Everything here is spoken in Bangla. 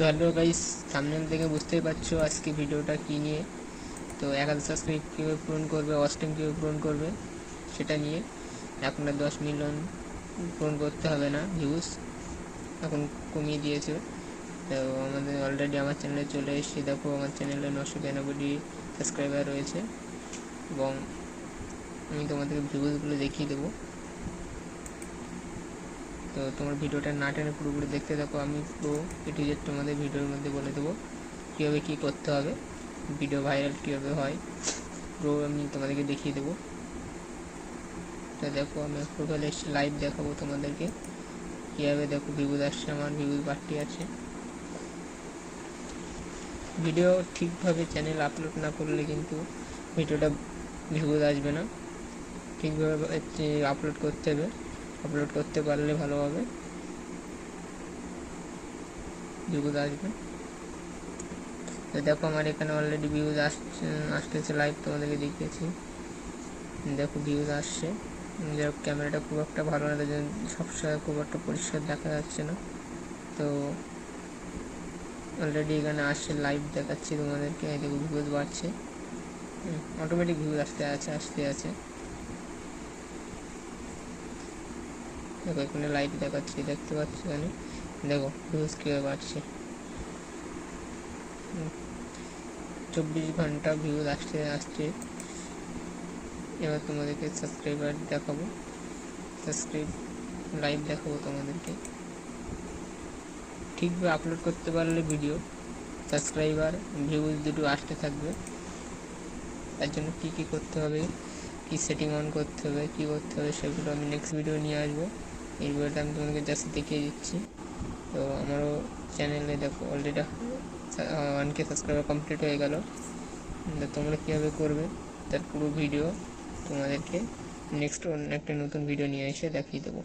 তো হ্যালো গাইস সামনের থেকে বুঝতেই পারছ আজকে ভিডিওটা কী নিয়ে। তো এক হাজার সাবস্ক্রাইব কীভাবে পূরণ করবে অস্টিং কীভাবে পূরণ করবে, সেটা নিয়ে এখন আর দশ মিলিয়ন পূরণ করতে হবে না ভিউজ এখন কমিয়ে দিয়েছে। তো আমাদের অলরেডি আমার চ্যানেলে চলে এসেছি, দেখো আমার চ্যানেলে নশো বিরানব্বইটি সাবস্ক্রাইবার রয়েছে এবং আমি তোমাদেরকে ভিউজগুলো দেখিয়ে দেবো। তো তোমার ভিডিওটা না টেনে পুরোপুরি দেখতে থাকো, আমি পুরো এটি জেড তোমাদের ভিডিওর মধ্যে বলে দেবো কীভাবে কী করতে হবে ভিডিও ভাইরাল কীভাবে হয়, পুরো আমি তোমাদেরকে দেখিয়ে দেবো। তো দেখো, আমি প্রোফাইলে লাইভ দেখাবো তোমাদেরকে, কীভাবে দেখো ভিউজ আসছে আমার ভিউজ বাড়তি আছে। ভিডিও ঠিকভাবে চ্যানেল আপলোড না করলে কিন্তু ভিডিওটা ভিউজ আসবে না। ঠিকভাবে আপলোড করতে হবে। আপলোড করতে পারলে ভালো হবে। ভিউজ আসবে। তো দেখো আমার এখানে অলরেডি ভিউজ আসছে, আসতেছে লাইভ তোমাদেরকে দেখিয়েছি। দেখো ভিউজ আসছে। যাই ক্যামেরাটা খুব একটা ভালো না সবসময় খুব একটা পরিষ্কার দেখা যাচ্ছে না। তো অলরেডি এখানে আসছে লাইভ দেখাচ্ছি তোমাদেরকে। দেখো ভিউজ বাড়ছে। অটোমেটিক ভিউজ আসতে আছে আসতে আছে। দেখো, এখানে লাইভ দেখাচ্ছি, দেখতে পাচ্ছি এখানে। দেখো ভিউজ কীভাবে বাড়ছে চব্বিশ ঘণ্টা ভিউজ আসতে আসছে। এবার তোমাদেরকে সাবস্ক্রাইবার দেখাবো। সাবস্ক্রাইব লাইভ দেখাবো তোমাদেরকে। ঠিকভাবে আপলোড করতে পারলে ভিডিও সাবস্ক্রাইবার ভিউজ দুটো আসতে থাকবে। তার জন্য কী কী করতে হবে, কী সেটিং অন করতে হবে, কী করতে হবে, সেগুলো আমি নেক্সট ভিডিও নিয়ে আসব। এই ভিডিওটা আমি তোমাদেরকে জাস্ট দেখিয়ে দিচ্ছি। তো আমারও চ্যানেলে দেখো অলরেডি ওয়ানকে সাবস্ক্রাইবার কমপ্লিট হয়ে গেল। তোমরা কীভাবে করবে? তার পুরো ভিডিও তোমাদেরকে নেক্সট অন্য একটা নতুন ভিডিও নিয়ে এসে দেখিয়ে দেবো।